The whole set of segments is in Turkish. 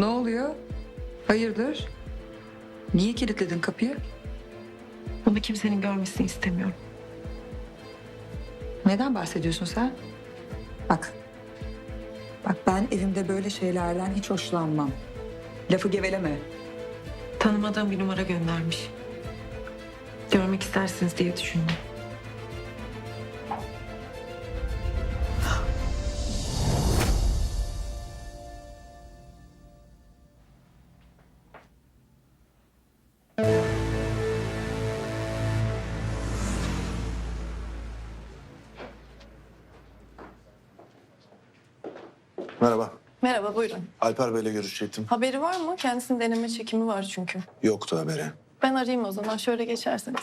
Ne oluyor? Hayırdır? Niye kilitledin kapıyı? Bunu kimsenin görmesini istemiyorum. Neden bahsediyorsun sen? Bak. Bak ben evimde böyle şeylerden hiç hoşlanmam. Lafı geveleme. Tanımadığım bir numara göndermiş. Görmek istersiniz diye düşündüm. Merhaba. Buyurun. Alper Bey'le görüşecektim. Haberi var mı? Kendisinin deneme çekimi var çünkü. Yoktu haberi. Ben arayayım o zaman, şöyle geçerseniz.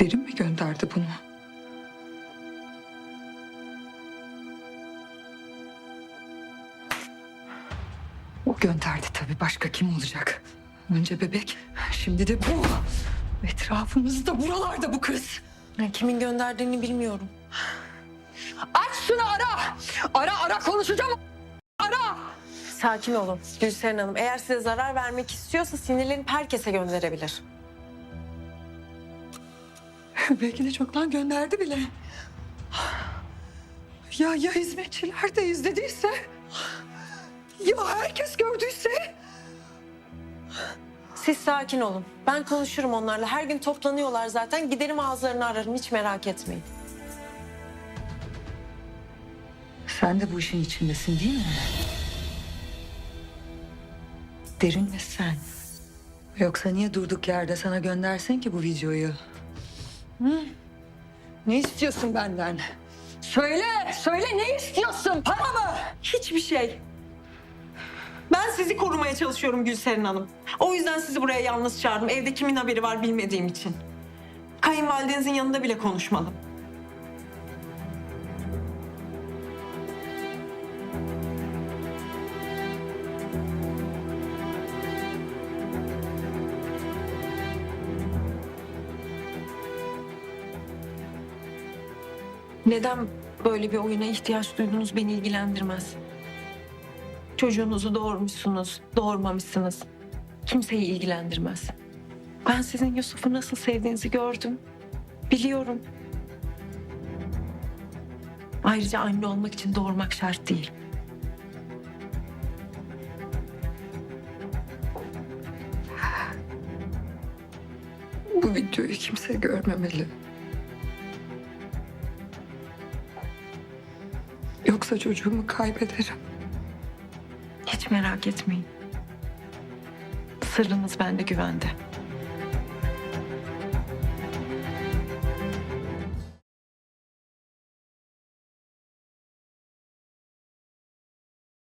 Derin mi gönderdi bunu? O gönderdi tabii. Başka kim olacak? Önce bebek, şimdi de bu. Etrafımızda buralarda bu kız. Ya kimin gönderdiğini bilmiyorum. Aç şunu ara. Ara ara konuşacağım. Ara. Sakin olun Gülseren Hanım. Eğer size zarar vermek istiyorsa sinirlenip herkese gönderebilir. Belki de çoktan gönderdi bile. Ya ya hizmetçiler de izlediyse? Ya herkes gördüyse? Siz sakin olun. Ben konuşurum onlarla. Her gün toplanıyorlar zaten. Giderim ağızlarını ararım. Hiç merak etmeyin. Sen de bu işin içindesin değil mi? Derin ve sen. Yoksa niye durduk yerde sana göndersin ki bu videoyu? Hı? Ne istiyorsun benden? Söyle, söyle ne istiyorsun? Para mı? Hiçbir şey. Ben sizi korumaya çalışıyorum Gülseren Hanım. O yüzden sizi buraya yalnız çağırdım. Evde kimin haberi var bilmediğim için. Kayınvalidenizin yanında bile konuşmadım. Neden böyle bir oyuna ihtiyaç duydunuz beni ilgilendirmez. Çocuğunuzu doğurmuşsunuz, doğurmamışsınız. Kimseyi ilgilendirmez. Ben sizin Yusuf'u nasıl sevdiğinizi gördüm. Biliyorum. Ayrıca anne olmak için doğurmak şart değil. Bu videoyu kimse görmemeli. Yoksa çocuğumu kaybederim. Hiç merak etmeyin. Sırrınız bende güvende.